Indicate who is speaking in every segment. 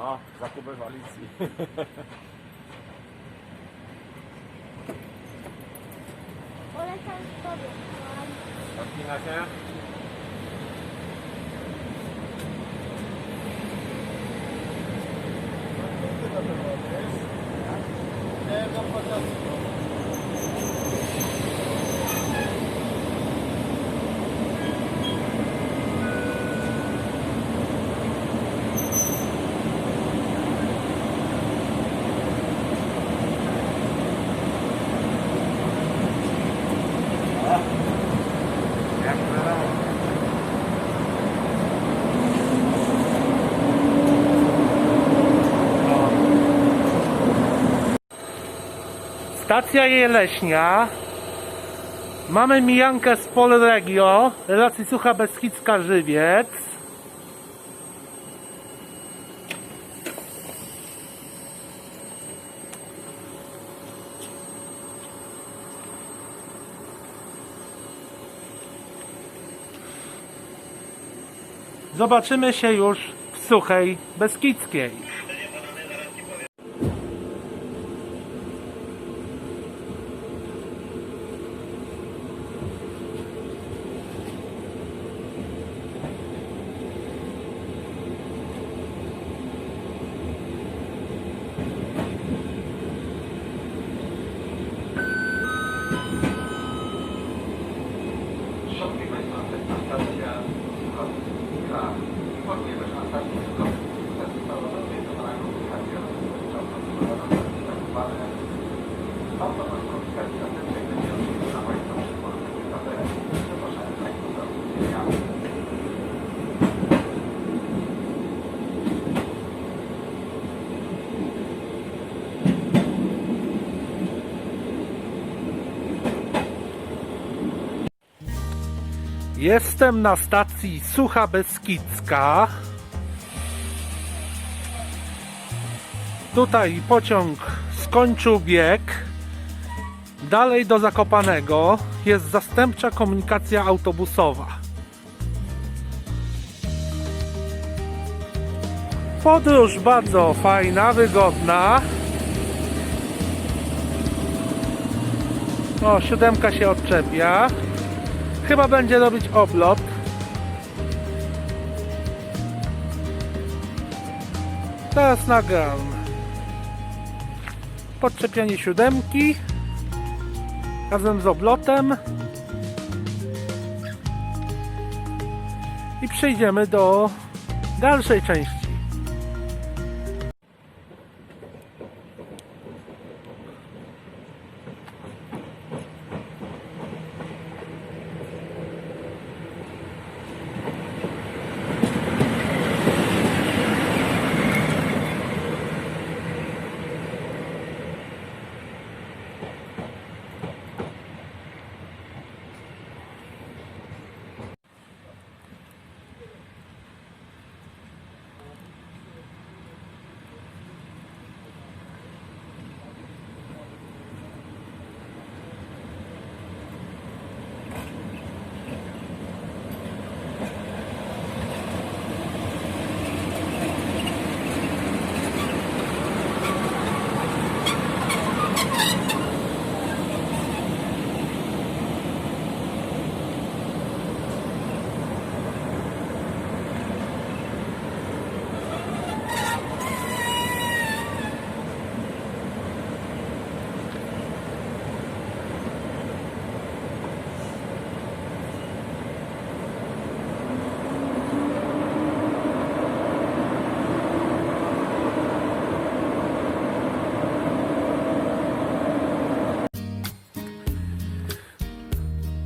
Speaker 1: O, zakupy w Alicji.
Speaker 2: Polecam sobie.
Speaker 1: Odpina się. Jak wiadomo.
Speaker 3: Stacja Jeleśnia. Mamy mijankę z Polregio, relacji Sucha Beskidzka Żywiec. Zobaczymy się już w Suchej Beskidzkiej. Jestem na stacji Sucha Beskidzka. Tutaj pociąg skończył bieg. Dalej do Zakopanego jest zastępcza komunikacja autobusowa. Podróż bardzo fajna, wygodna. O, siódemka się odczepia. Chyba będzie robić oblot. Teraz nagram podczepianie siódemki razem z oblotem i przejdziemy do dalszej części.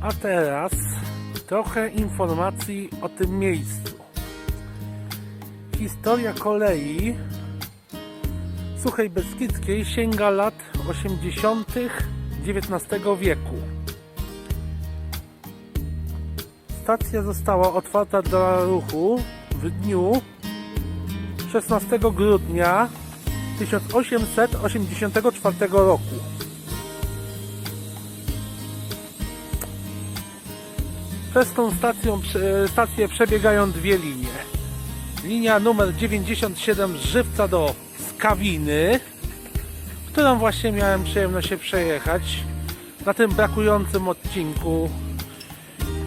Speaker 3: A teraz trochę informacji o tym miejscu. Historia kolei Suchej Beskidzkiej sięga lat 80. XIX wieku. Stacja została otwarta dla ruchu w dniu 16 grudnia 1884 roku. Przez tą stację przebiegają dwie linie. linia numer 97 z Żywca do Skawiny, którą właśnie miałem przyjemność się przejechać na tym brakującym odcinku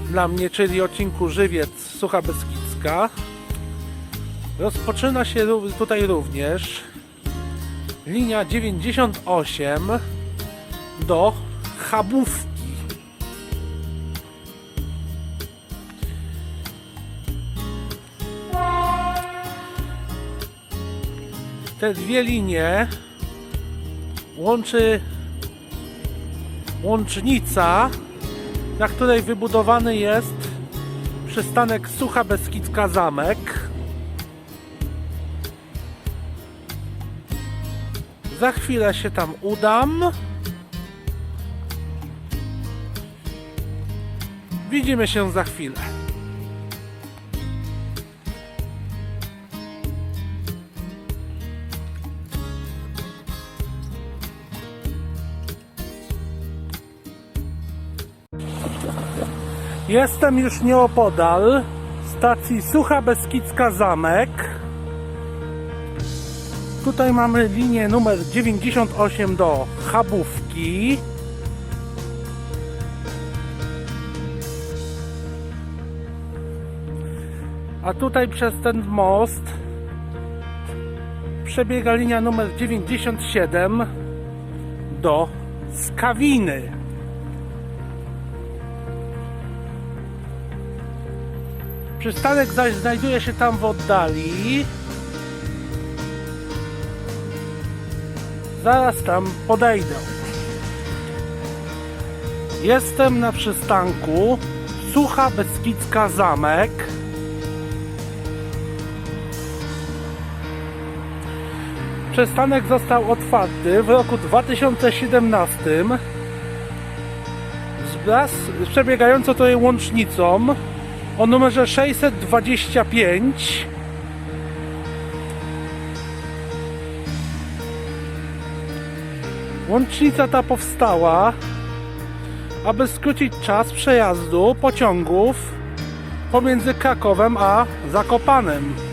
Speaker 3: dla mnie, czyli odcinku Żywiec Sucha Beskidzka. Rozpoczyna się tutaj również linia 98 do Chabówki. Te dwie linie łączy łącznica, na której wybudowany jest przystanek Sucha Beskidzka Zamek. Za chwilę się tam udam. Widzimy się za chwilę. Jestem już nieopodal stacji Sucha Beskidzka Zamek. Tutaj mamy linię numer 98 do Chabówki. A tutaj przez ten most przebiega linia numer 97 do Skawiny. Przystanek zaś znajduje się tam w oddali. Zaraz tam podejdę. Jestem na przystanku Sucha Beskidzka Zamek. Przystanek został otwarty w roku 2017 wraz z przebiegającą tutaj łącznicą o numerze 625 Łącznica ta powstała, aby skrócić czas przejazdu pociągów pomiędzy Krakowem a Zakopanem.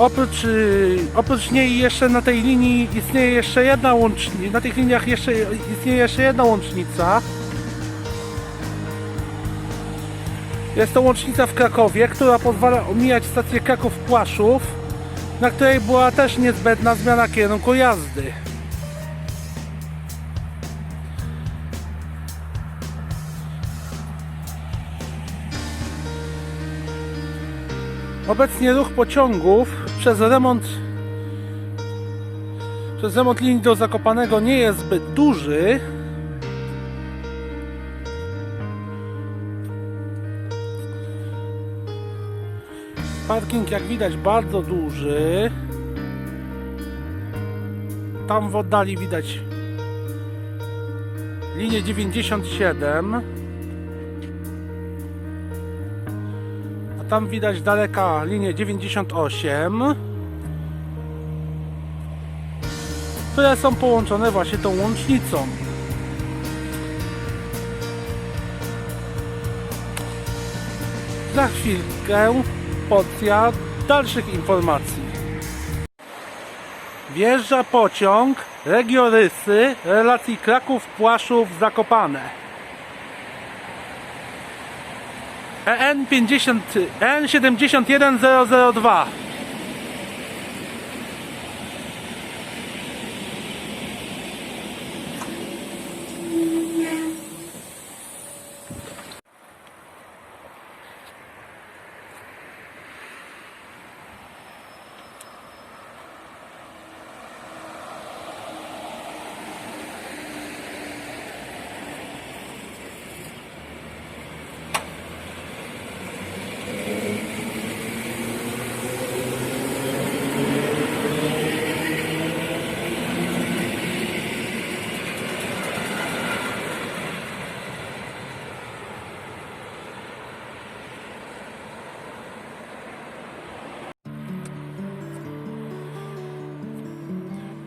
Speaker 3: Oprócz, y, oprócz niej jeszcze na tej linii istnieje jeszcze jedna łącznica, na tych liniach jeszcze istnieje jeszcze jedna łącznica. Jest to łącznica w Krakowie, która pozwala omijać stację Kraków-Płaszów, na której była też niezbędna zmiana kierunku jazdy. Obecnie ruch pociągów przez remont przez remont linii do Zakopanego nie jest zbyt duży. Parking jak widać bardzo duży. Tam w oddali widać linię 97. tam widać daleka linię 98. Które są połączone właśnie tą łącznicą. Za chwilkę porcja dalszych informacji. Wjeżdża pociąg Regiorysy relacji Kraków-Płaszów-Zakopane. EN 50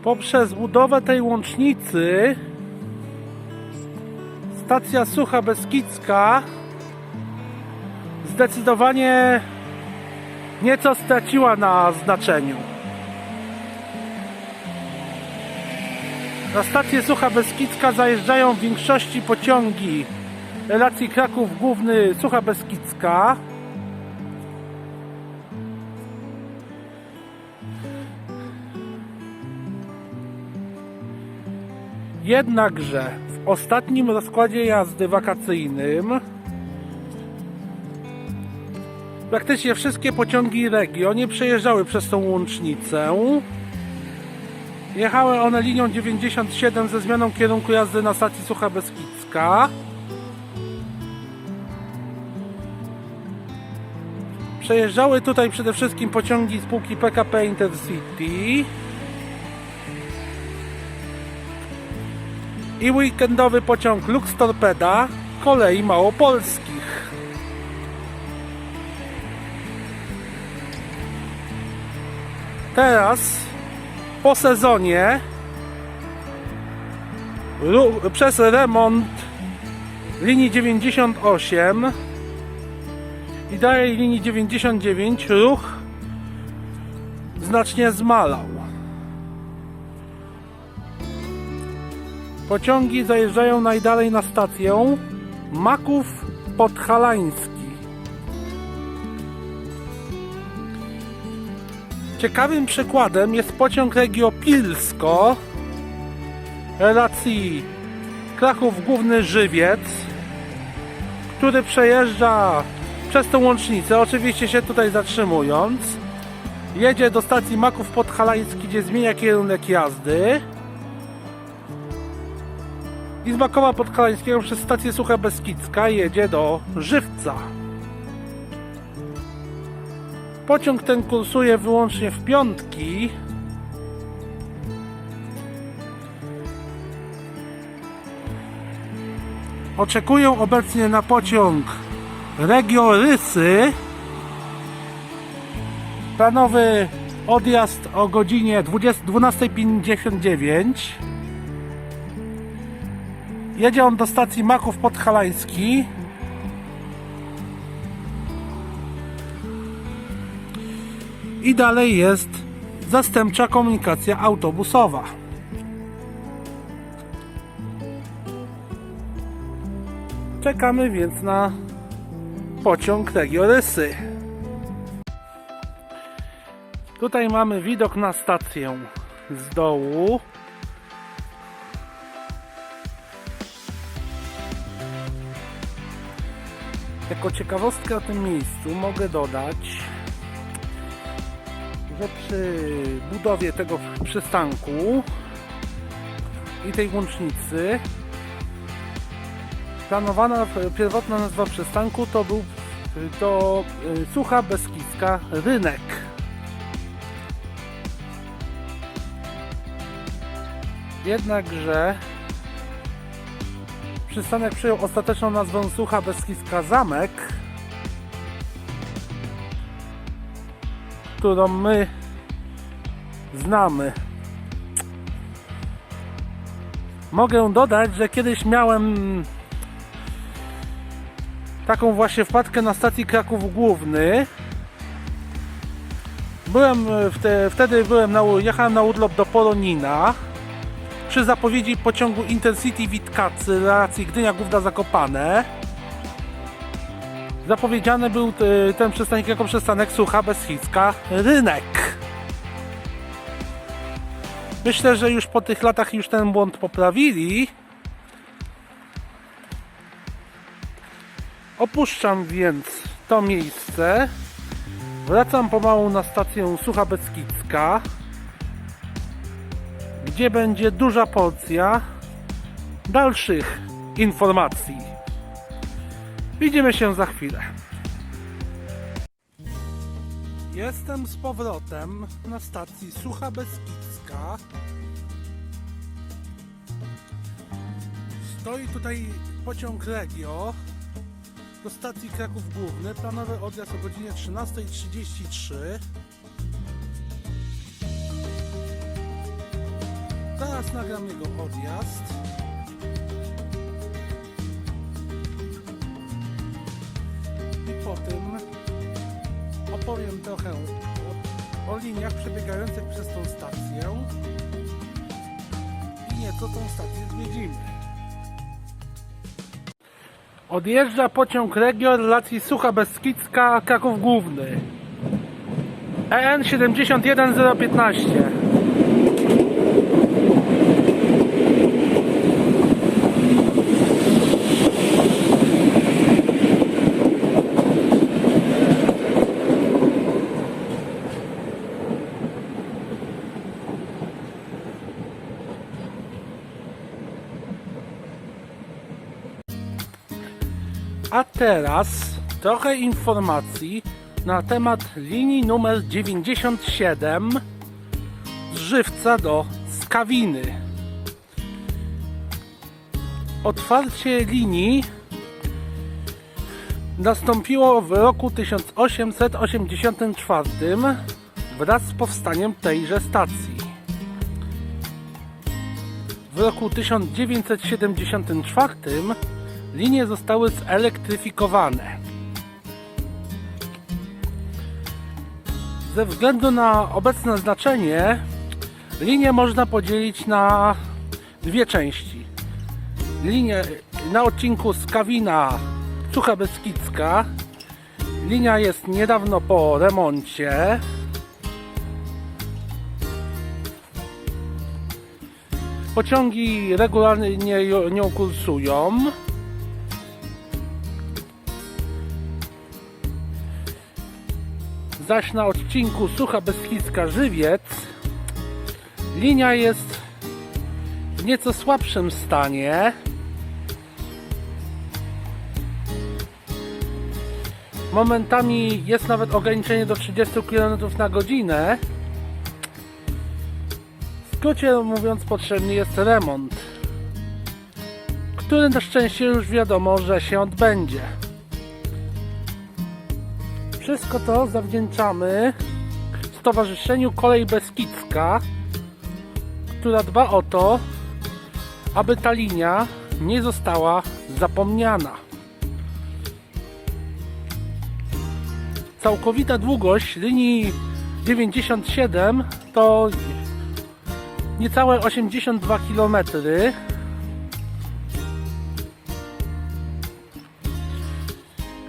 Speaker 3: poprzez budowę tej łącznicy stacja Sucha Beskidzka zdecydowanie nieco straciła na znaczeniu. Na stację Sucha Beskidzka zajeżdżają w większości pociągi relacji Kraków Główny Sucha Beskidzka. Jednakże w ostatnim rozkładzie jazdy wakacyjnym praktycznie wszystkie pociągi Regio nie przejeżdżały przez tą łącznicę. Jechały one linią 97 ze zmianą kierunku jazdy na stacji Sucha Beskidzka. Przejeżdżały tutaj przede wszystkim pociągi spółki PKP Intercity. I weekendowy pociąg Lux Torpeda kolei małopolskich. Teraz po sezonie przez remont linii 98 i dalej linii 99 ruch znacznie zmalał. Pociągi zajeżdżają najdalej na stację Maków Podhalański. Ciekawym przykładem jest pociąg Regio Pilsko relacji Kraków Główny Żywiec, który przejeżdża przez tą łącznicę, oczywiście się tutaj zatrzymując. Jedzie do stacji Maków Podhalański, gdzie zmienia kierunek jazdy i z Makowa przez stację Sucha Beskidzka jedzie do Żywca. Pociąg ten kursuje wyłącznie w piątki. Oczekują obecnie na pociąg Regio Rysy. Planowy odjazd o godzinie 20 12.59. Jedzie on do stacji Maków Podhalański. I dalej jest zastępcza komunikacja autobusowa. Czekamy więc na pociąg Regio Rysy. Tutaj mamy widok na stację z dołu. Jako ciekawostkę o tym miejscu mogę dodać, że przy budowie tego przystanku i tej łącznicy planowana pierwotna nazwa przystanku to był to y, Sucha Beskidzka Rynek. Jednakże Przystanek przyjął ostateczną nazwę Sucha Beskidzka Zamek, którą my znamy. Mogę dodać, że kiedyś miałem taką właśnie wpadkę na stacji Kraków Główny. Byłem wte, wtedy byłem na, jechałem na urlop do Polonina przy zapowiedzi pociągu Intercity Witkacy relacji Gdynia Główna Zakopane zapowiedziany był t- ten przystanek jako przystanek Sucha Beskidzka Rynek. Myślę, że już po tych latach już ten błąd poprawili. Opuszczam więc to miejsce. Wracam pomału na stację Sucha Beskidzka gdzie będzie duża porcja dalszych informacji. Widzimy się za chwilę. Jestem z powrotem na stacji Sucha Beskidzka. Stoi tutaj pociąg Regio do stacji Kraków Główny. Planowy odjazd o godzinie 13.33. Teraz nagram jego odjazd. I potem opowiem trochę o, o liniach przebiegających przez tą stację i nieco tą stację zwiedzimy. Odjeżdża pociąg Regio relacji Sucha Beskidzka Kraków Główny. EN 71015 teraz trochę informacji na temat linii numer 97 z Żywca do Skawiny. Otwarcie linii nastąpiło w roku 1884 wraz z powstaniem tejże stacji. W roku 1974 linie zostały zelektryfikowane. Ze względu na obecne znaczenie linię można podzielić na dwie części. Linię na odcinku Skawina Sucha Beskidzka. Linia jest niedawno po remoncie. Pociągi regularnie nią kursują. Zaś na odcinku Sucha Beskidzka Żywiec linia jest w nieco słabszym stanie. Momentami jest nawet ograniczenie do 30 km na godzinę. W skrócie mówiąc potrzebny jest remont, który na szczęście już wiadomo, że się odbędzie. Wszystko to zawdzięczamy Stowarzyszeniu Kolej Beskidzka, która dba o to, aby ta linia nie została zapomniana. Całkowita długość linii 97 to niecałe 82 km.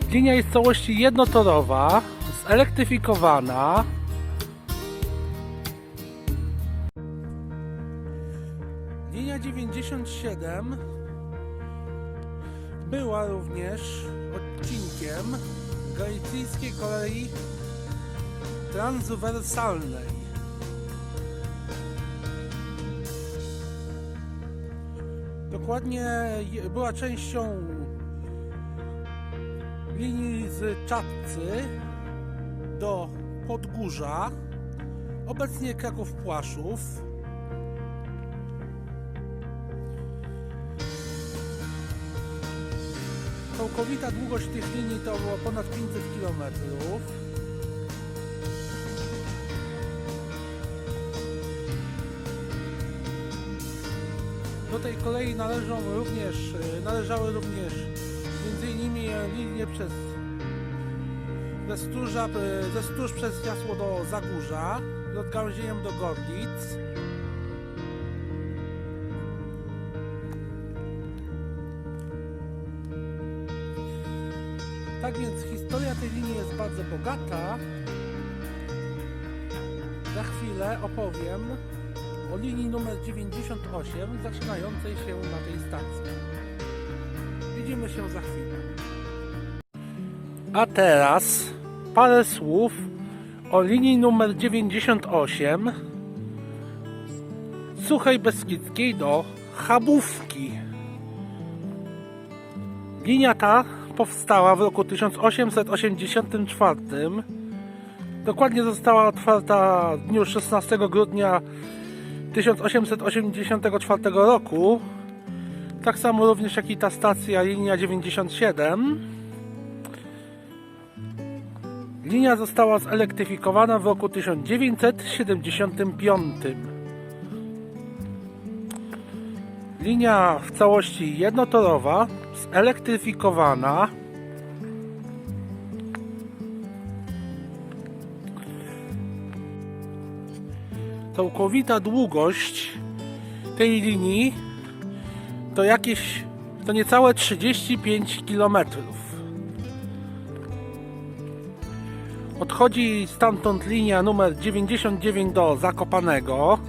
Speaker 3: Linia jest w całości jednotorowa, zelektryfikowana. Linia 97 była również odcinkiem galicyjskiej kolei transwersalnej. Dokładnie była częścią linii z Czapcy do Podgórza, obecnie Kraków Płaszów. Całkowita długość tych linii to było ponad 500 km. Do tej kolei należą również, należały również między innymi linie przez ze Stróża, e, ze Stróż przez Jasło do Zagórza z odgałęzieniem do Gorlic. Tak więc historia tej linii jest bardzo bogata. Za chwilę opowiem o linii numer 98 zaczynającej się na tej stacji. Widzimy się za chwilę. A teraz parę słów o linii numer 98 z Suchej Beskidzkiej do Chabówki. Linia ta powstała w roku 1884. Dokładnie została otwarta w dniu 16 grudnia 1884 roku. Tak samo również jak i ta stacja linia 97. Linia została zelektryfikowana w roku 1975. Linia w całości jednotorowa, zelektryfikowana. Całkowita długość tej linii to jakieś to niecałe 35 km. Odchodzi stamtąd linia numer 99 do Zakopanego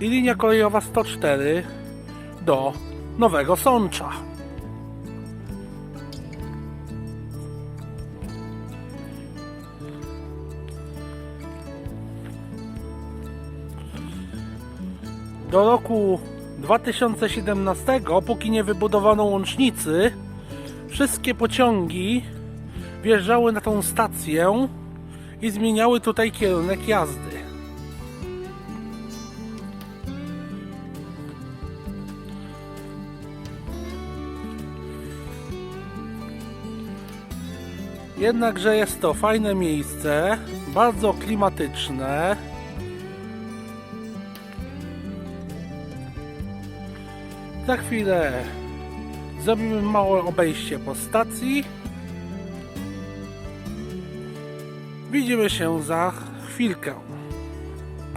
Speaker 3: i linia kolejowa 104 do Nowego Sącza. Do roku 2017, póki nie wybudowano łącznicy, wszystkie pociągi wjeżdżały na tą stację i zmieniały tutaj kierunek jazdy. Jednakże jest to fajne miejsce, bardzo klimatyczne. Za chwilę zrobimy małe obejście po stacji. Widzimy się za chwilkę.